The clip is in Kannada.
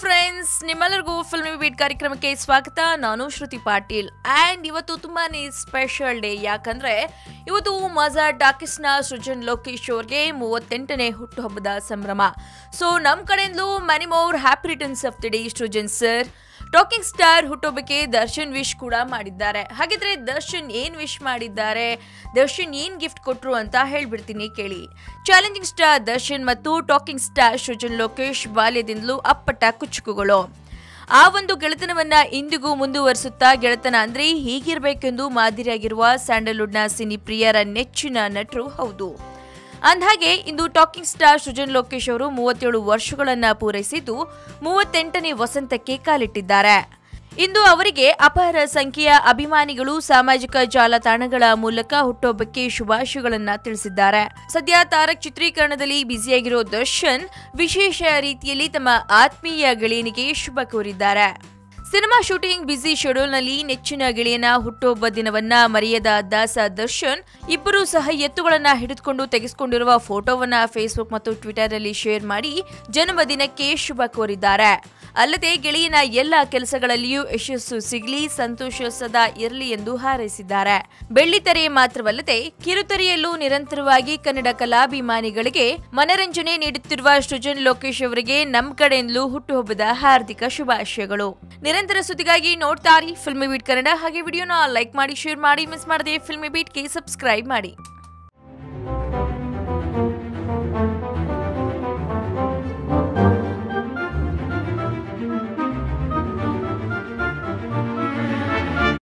ಫ್ರೆಂಡ್ಸ್ ನಿಮ್ಮೆಲ್ಲರಿಗೂ ಫಿಲ್ಮಿ ಬೀಟ್ ಕಾರ್ಯಕ್ರಮಕ್ಕೆ ಸ್ವಾಗತ. ನಾನು ಶ್ರುತಿ ಪಾಟೀಲ್. ಆ್ಯಂಡ್ ಇವತ್ತು ತುಂಬಾನೇ ಸ್ಪೆಷಲ್ ಡೇ ಯಾಕಂದ್ರೆ ಇವತ್ತು ಮಜಾ ಟಾಕಿಸ್ನ ಸೃಜನ್ ಲೋಕೇಶ್ ಅವ್ರಿಗೆ ಮೂವತ್ತೆಂಟನೇ ಹುಟ್ಟುಹಬ್ಬದ ಸಂಭ್ರಮ. ಸೊ ನಮ್ಮ ಕಡೆಯಿಂದಲೂ many more happy returns of the day Srujan sir talking star ಹುಟ್ಟೋಬೇಕೆ Darshan wish ಕೂಡ ಮಾಡಿದ್ದಾರೆ. ಹಾಗಿದ್ರೆ ದರ್ಶನ್ ಏನ್ ವಿಶ್ ಮಾಡಿದ್ದಾರೆ? ದರ್ಶನ್ ಏನ್ ಗಿಫ್ಟ್ ಕೊಟ್ರು ಅಂತ ಹೇಳ್ಬಿಡ್ತೀನಿ ಕೇಳಿ. ಚಾಲೆಂಜಿಂಗ್ ಸ್ಟಾರ್ ದರ್ಶನ್ ಮತ್ತು ಟಾಕಿಂಗ್ ಸ್ಟಾರ್ ಸೃಜನ್ ಲೋಕೇಶ್ ಬಾಲ್ಯದಿಂದಲೂ ಅಪ್ಪಟ ಕುಚುಕುಗಳು. ಆ ಒಂದು ಗೆಳೆತನವನ್ನ ಇಂದಿಗೂ ಮುಂದುವರಿಸುತ್ತಾ ಗೆಳೆತನ ಅಂದ್ರೆ ಹೀಗಿರಬೇಕೆಂದು ಮಾದರಿಯಾಗಿರುವ ಸ್ಯಾಂಡಲ್ವುಡ್ನ ಸಿನಿ ಪ್ರಿಯರ ನೆಚ್ಚಿನ ನಟರು ಹೌದು. ಅಂದ್ಹಾಗೆ, ಇಂದು ಟಾಕಿಂಗ್ ಸ್ಟಾರ್ ಸೃಜನ್ ಲೋಕೇಶ್ ಅವರು ಮೂವತ್ತೇಳು ವರ್ಷಗಳನ್ನು ಪೂರೈಸಿದ್ದು ಮೂವತ್ತೆಂಟನೇ ವಸಂತಕ್ಕೆ ಕಾಲಿಟ್ಟಿದ್ದಾರೆ. ಇಂದು ಅವರಿಗೆ ಅಪಾರ ಸಂಖ್ಯೆಯ ಅಭಿಮಾನಿಗಳು, ಸಾಮಾಜಿಕ ಜಾಲತಾಣಗಳ ಮೂಲಕ ಹುಟ್ಟುಹಬ್ಬಕ್ಕೆ ಶುಭಾಶಯಗಳನ್ನು ತಿಳಿಸಿದ್ದಾರೆ. ಸದ್ಯ ತಾರಕ್ ಚಿತ್ರೀಕರಣದಲ್ಲಿ ಬ್ಯುಸಿಯಾಗಿರೋ ದರ್ಶನ್ ವಿಶೇಷ ರೀತಿಯಲ್ಲಿ ತಮ್ಮ ಆತ್ಮೀಯ ಗೆಳೆಯನಿಗೆ ಶುಭ ಕೋರಿದ್ದಾರೆ. ಸಿನಿಮಾ ಶೂಟಿಂಗ್ ಬ್ಯುಸಿ ಶೆಡ್ಯೂಲ್ನಲ್ಲಿ ನೆಚ್ಚಿನ ಗೆಳೆಯನ ಹುಟ್ಟುಹಬ್ಬ ದಿನವನ್ನ ಮರೆಯದ ದಾಸ ದರ್ಶನ್, ಇಬ್ಬರು ಸಹ ಎತ್ತುಗಳನ್ನ ಹಿಡಿದುಕೊಂಡು ತೆಗೆಸಿಕೊಂಡಿರುವ ಫೋಟೋವನ್ನ ಫೇಸ್ಬುಕ್ ಮತ್ತು ಟ್ವಿಟರ್ ಅಲ್ಲಿ ಶೇರ್ ಮಾಡಿ ಜನ್ಮದಿನಕ್ಕೆ ಶುಭ ಕೋರಿದ್ದಾರೆ. ಅಲ್ಲದೆ ಗೆಳೆಯನ ಎಲ್ಲ ಕೆಲಸಗಳಲ್ಲಿಯೂ ಯಶಸ್ಸು ಸಿಗಲಿ, ಸಂತೋಷ ಸದಾ ಇರಲಿ ಎಂದು ಹಾರೈಸಿದ್ದಾರೆ. ಬೆಳ್ಳಿತೆರೆ ಮಾತ್ರವಲ್ಲದೆ ಕಿರುತೆರೆಯಲ್ಲೂ ನಿರಂತರವಾಗಿ ಕನ್ನಡ ಕಲಾಭಿಮಾನಿಗಳಿಗೆ ಮನರಂಜನೆ ನೀಡುತ್ತಿರುವ ಸೃಜನ್ ಲೋಕೇಶ್ ಅವರಿಗೆ ನಮ್ಮ ಕಡೆಯಿಂದಲೂ ಹುಟ್ಟುಹಬ್ಬದ ಹಾರ್ದಿಕ ಶುಭಾಶಯಗಳು. ಸುದ್ದಿಗಾಗಿ ನೋಡ್ತಾರಿ ಫಿಲ್ಮಿ ಬೀಟ್ ಕನ್ನಡ ಹಾಗೆ ವಿಡಿಯೋನ ಲೈಕ್ ಮಾಡಿ ಶೇರ್ ಮಾಡಿ ಮಿಸ್ ಮಾಡದೆ ಫಿಲ್ಮಿ ಬೀಟ್ಗೆ ಸಬ್ಸ್ಕ್ರೈಬ್ ಮಾಡಿ.